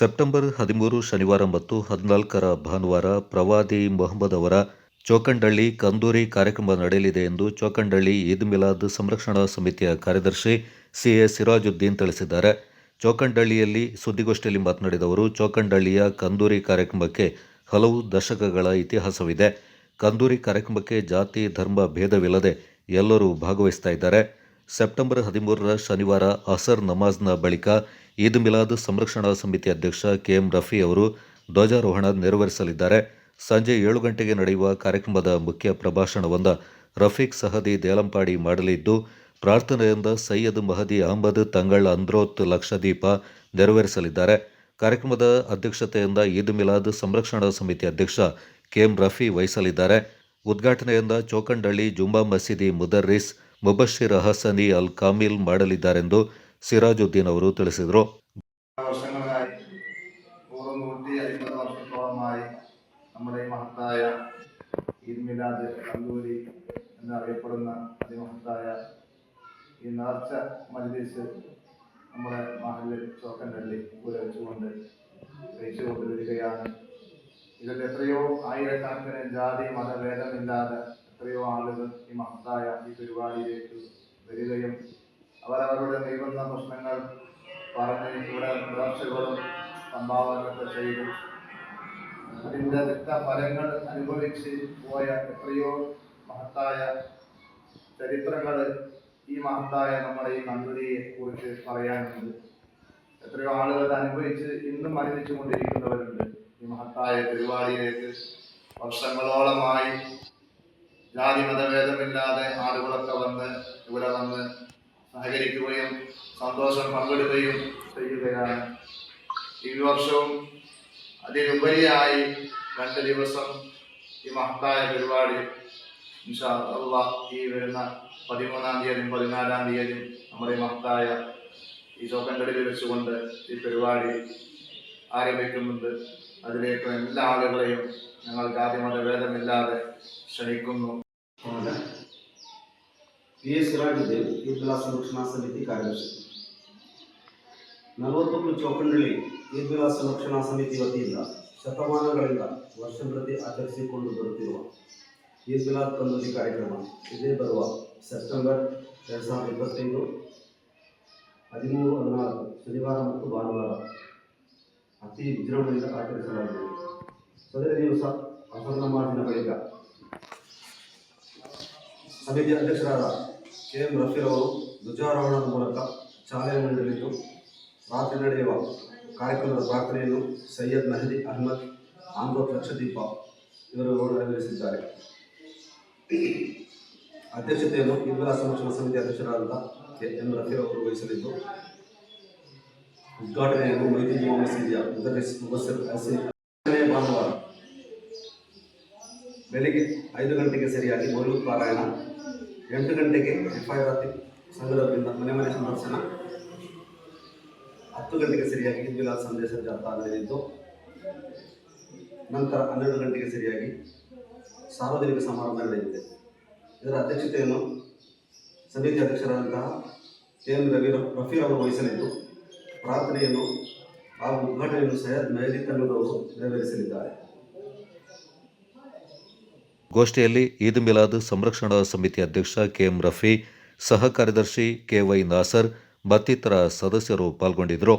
September ಹದಿಮೂರು, ಶನಿವಾರ ಮತ್ತು ಹದಿನಾಲ್ಕರ ಭಾನುವಾರ ಪ್ರವಾದಿ ಮೊಹಮ್ಮದ್ ಅವರ ಚೋಕಂಡಳ್ಳಿ ಕಂದೂರಿ ಕಾರ್ಯಕ್ರಮ ನಡೆಯಲಿದೆ ಎಂದು ಚೋಕಂಡಳ್ಳಿ ಈದ್ ಮಿಲಾದ್ ಸಂರಕ್ಷಣಾ ಸಮಿತಿಯ ಕಾರ್ಯದರ್ಶಿ ಸಿಎ ಸಿರಾಜುದ್ದೀನ್ ತಿಳಿಸಿದ್ದಾರೆ. ಚೋಕಂಡಳ್ಳಿಯಲ್ಲಿ ಸುದ್ದಿಗೋಷ್ಠಿಯಲ್ಲಿ ಮಾತನಾಡಿದ ಅವರು, ಚೋಕಂಡಳ್ಳಿಯ ಕಂದೂರಿ ಕಾರ್ಯಕ್ರಮಕ್ಕೆ ಹಲವು ದಶಕಗಳ ಇತಿಹಾಸವಿದೆ. ಕಂದೂರಿ ಕಾರ್ಯಕ್ರಮಕ್ಕೆ ಜಾತಿ, ಧರ್ಮ ಭೇದವಿಲ್ಲದೆ ಎಲ್ಲರೂ ಭಾಗವಹಿಸ್ತಾ ಇದ್ದಾರೆ. ಸೆಪ್ಟೆಂಬರ್ ಹದಿಮೂರರ ಶನಿವಾರ ಅಸರ್ ನಮಾಜ್ನ ಬಳಿಕ ಈದ್ ಮಿಲಾದ್ ಸಂರಕ್ಷಣಾ ಸಮಿತಿ ಅಧ್ಯಕ್ಷ ಕೆಎಂ ರಫಿ ಅವರು ಧ್ವಜಾರೋಹಣ ನೆರವೇರಿಸಲಿದ್ದಾರೆ. ಸಂಜೆ ಏಳು ಗಂಟೆಗೆ ನಡೆಯುವ ಕಾರ್ಯಕ್ರಮದ ಮುಖ್ಯ ಪ್ರಭಾಷಣವೊಂದ ರಫೀಕ್ ಸಹದಿ ದೇಲಂಪಾಡಿ ಮಾಡಲಿದ್ದು, ಪ್ರಾರ್ಥನೆಯಿಂದ ಸೈಯದ್ ಮಹದಿ ಅಹಮದ್, ತಂಗಳ್ ಅಂದ್ರೋತ್ ಲಕ್ಷದೀಪ ನೆರವೇರಿಸಲಿದ್ದಾರೆ. ಕಾರ್ಯಕ್ರಮದ ಅಧ್ಯಕ್ಷತೆಯಿಂದ ಈದ್ ಮಿಲಾದ್ ಸಂರಕ್ಷಣಾ ಸಮಿತಿ ಅಧ್ಯಕ್ಷ ಕೆಎಂ ರಫಿ ವಹಿಸಲಿದ್ದಾರೆ. ಉದ್ಘಾಟನೆಯಿಂದ ಚೋಕಂಡಳ್ಳಿ ಜುಂಬಾ ಮಸೀದಿ ಮುದರ್ರಿಸ್ ಮುಬಶಿರ್ ಹಸನಿ ಅಲ್ ಕಾಮಿಲ್ ಮಾಡಲಿದ್ದಾರೆಂದು ಸಿರಾಜುದ್ದೀನ್ ಅವರು ತಿಳಿಸಿದರು വർഷങ്ങളായി നൂറ് നൂറ്റി അൻപത് വർഷത്തോളമായി നമ്മുടെ ഈ മഹത്തായ ഈദ് മിലാദ് കന്തൂരി എന്നറിയപ്പെടുന്ന അതിമഹത്തായ ഈ നേർച്ച മജ്ലിസ് നമ്മുടെ മഹലിൽ ചോക്കൻപള്ളി പുലർച്ചുകൊണ്ട് കഴിച്ചുകൊണ്ട് വരികയാണ് ഇതിൽ എത്രയോ ആയിരക്കണക്കിന് ജാതി മതഭേദമില്ലാതെ എത്രയോ ആളുകൾ ഈ മഹത്തായ ഈ പരിപാടിയിലേക്ക് വരികയും അവരവരുടെ നീളുന്ന പ്രശ്നങ്ങൾ പറഞ്ഞ് ഇവിടെ നേർച്ചകളും സംഭാവനകളൊക്കെ ചെയ്തു. അതിന്റെ ഫലങ്ങൾ അനുഭവിച്ച് പോയ എത്രയോ മഹത്തായ ചരിത്രങ്ങൾ ഈ മഹത്തായ നമ്മുടെ ഈ മന്ത്രിയെ കുറിച്ച് പറയാനുണ്ട്. എത്രയോ ആളുകൾ അനുഭവിച്ച് ഇന്നും അനുഭവിച്ചു കൊണ്ടിരിക്കുന്നവരുണ്ട് ഈ മഹത്തായ പരിപാടിയിലേക്ക് വർഷങ്ങളോളമായി ജാതി മതഭേദമില്ലാതെ ആളുകളൊക്കെ വന്ന് ഇവിടെ വന്ന് സഹകരിക്കുകയും സന്തോഷം പങ്കിടുകയും ചെയ്യുകയാണ്. ഈ വർഷവും അതിനുപരിയായി രണ്ട് ദിവസം ഈ മഹത്തായ പരിപാടി ഈ വരുന്ന പതിമൂന്നാം തീയതി പതിനാലാം തീയതിയും നമ്മുടെ മഹത്തായ ഈ ചോക്കൻകടലിൽ വെച്ചുകൊണ്ട് ഈ പരിപാടി ആരംഭിക്കുന്നുണ്ട്. അതിലേക്ക് എല്ലാ ആളുകളെയും ഞങ്ങൾ ജാതി മതഭേദമില്ലാതെ ക്ഷണിക്കുന്നു. ಹೌದಾ ಪಿ ಎಸ್ ಸಿರಾಜುದ್ದೀನ್ ಈದ್ಲಾ ಸಂರಕ್ಷಣಾ ಸಮಿತಿ ಕಾರ್ಯದರ್ಶಿ ನಲವತ್ತೊಂದು ಚೌಕಂಡಳ್ಳಿ ಈದ್ಲಾ ಸಂರಕ್ಷಣಾ ಸಮಿತಿ ವತಿಯಿಂದ ಶತಮಾನಗಳಿಂದ ವರ್ಷ ಪ್ರತಿ ಆಚರಿಸಿಕೊಂಡು ಬರುತ್ತಿರುವ ಈದ್ ಮಿಲಾದ್ ಕಂದೂರಿ ಕಾರ್ಯಕ್ರಮ ಇದೇ ಬರುವ ಸೆಪ್ಟೆಂಬರ್ ಎರಡು ಸಾವಿರದ ಇಪ್ಪತ್ತೈದು ಹದಿಮೂರು ಹದಿನಾಲ್ಕು ಶನಿವಾರ ಮತ್ತು ಭಾನುವಾರ ಅತಿ ವಿಜೃಂಭಣೆಯಿಂದ ಆಚರಿಸಲಾಗುವುದು ಸದರಿ ದಿವಸ ಅಸರ್ ನಮಾಜಿನ ಬಳಿಕ ಸಮಿತಿಯ ಅಧ್ಯಕ್ಷರಾದ ಕೆ ಎಂ ರಫಿ ಧ್ವಜಾರೋಹಣದ ಮೂಲಕ ಚಾಲನೆ ನೀಡಲಿದ್ದು, ರಾತ್ರಿ ನಡೆಯುವ ಕಾರ್ಯಕ್ರಮದ ಪ್ರಾರ್ಥನೆಯನ್ನು ಸೈಯದ್ ಮೆಹದಿ ಅಹಮದ್, ಆಂಧ್ರ ಲಕ್ಷದೀಪ ಇವರು ನೆರವೇರಿಸಿದ್ದಾರೆ. ಅಧ್ಯಕ್ಷತೆಯನ್ನು ಇಂದಿರಾ ಸಂರಕ್ಷಣಾ ಸಮಿತಿ ಅಧ್ಯಕ್ಷರಾದ ಕೆ ಎಂ ರಫಿರವರು ವಹಿಸಲಿದ್ದು, ಉದ್ಘಾಟನೆಯನ್ನು ಮೈತ್ರಿ ಹಸೀನ್ ಭಾನುವಾರ ಬೆಳಿಗ್ಗೆ ಐದು ಗಂಟೆಗೆ ಸರಿಯಾಗಿ ಮೌಲ್ಯ ಪಾರಾಯಣ ಎಂಟು ಗಂಟೆಗೆ ಎಫ್ಐಆರ್ ಸಂಘದಿಂದ ಮನೆ ಮನೆ ಸಂದರ್ಶನ. ಹತ್ತು ಗಂಟೆಗೆ ಸರಿಯಾಗಿ ಮಿಲಾದ್ ಸಂದೇಶ ಜಾಥಾ ನಡೆದಿದ್ದು, ನಂತರ ಹನ್ನೆರಡು ಗಂಟೆಗೆ ಸರಿಯಾಗಿ ಸಾರ್ವಜನಿಕ ಸಮಾರಂಭ ನಡೆದಿದೆ. ಇದರ ಅಧ್ಯಕ್ಷತೆಯನ್ನು ಸಮಿತಿ ಅಧ್ಯಕ್ಷರಾದಂತಹ ಕೆ ಎಂ ರವಿ ರಫೀರ್ ಅವರು ವಹಿಸಲಿದ್ದು, ಪ್ರಾರ್ಥನೆಯನ್ನು ಹಾಗೂ ಉದ್ಘಾಟನೆಯನ್ನು ಸೈಯದ್ ಮೆಹದಿ ತನ್ನದವರು ನೆರವೇರಿಸಲಿದ್ದಾರೆ. ಗೋಷ್ಠಿಯಲ್ಲಿ ಈದ್ ಮಿಲಾದ್ ಸಂರಕ್ಷಣಾ ಸಮಿತಿ ಅಧ್ಯಕ್ಷ ಕೆಎಂ ರಫಿ, ಸಹ ಕಾರ್ಯದರ್ಶಿ ಕೆವೈ ನಾಸರ್, ಮತ್ತಿತರ ಸದಸ್ಯರು ಪಾಲ್ಗೊಂಡಿದ್ದರು.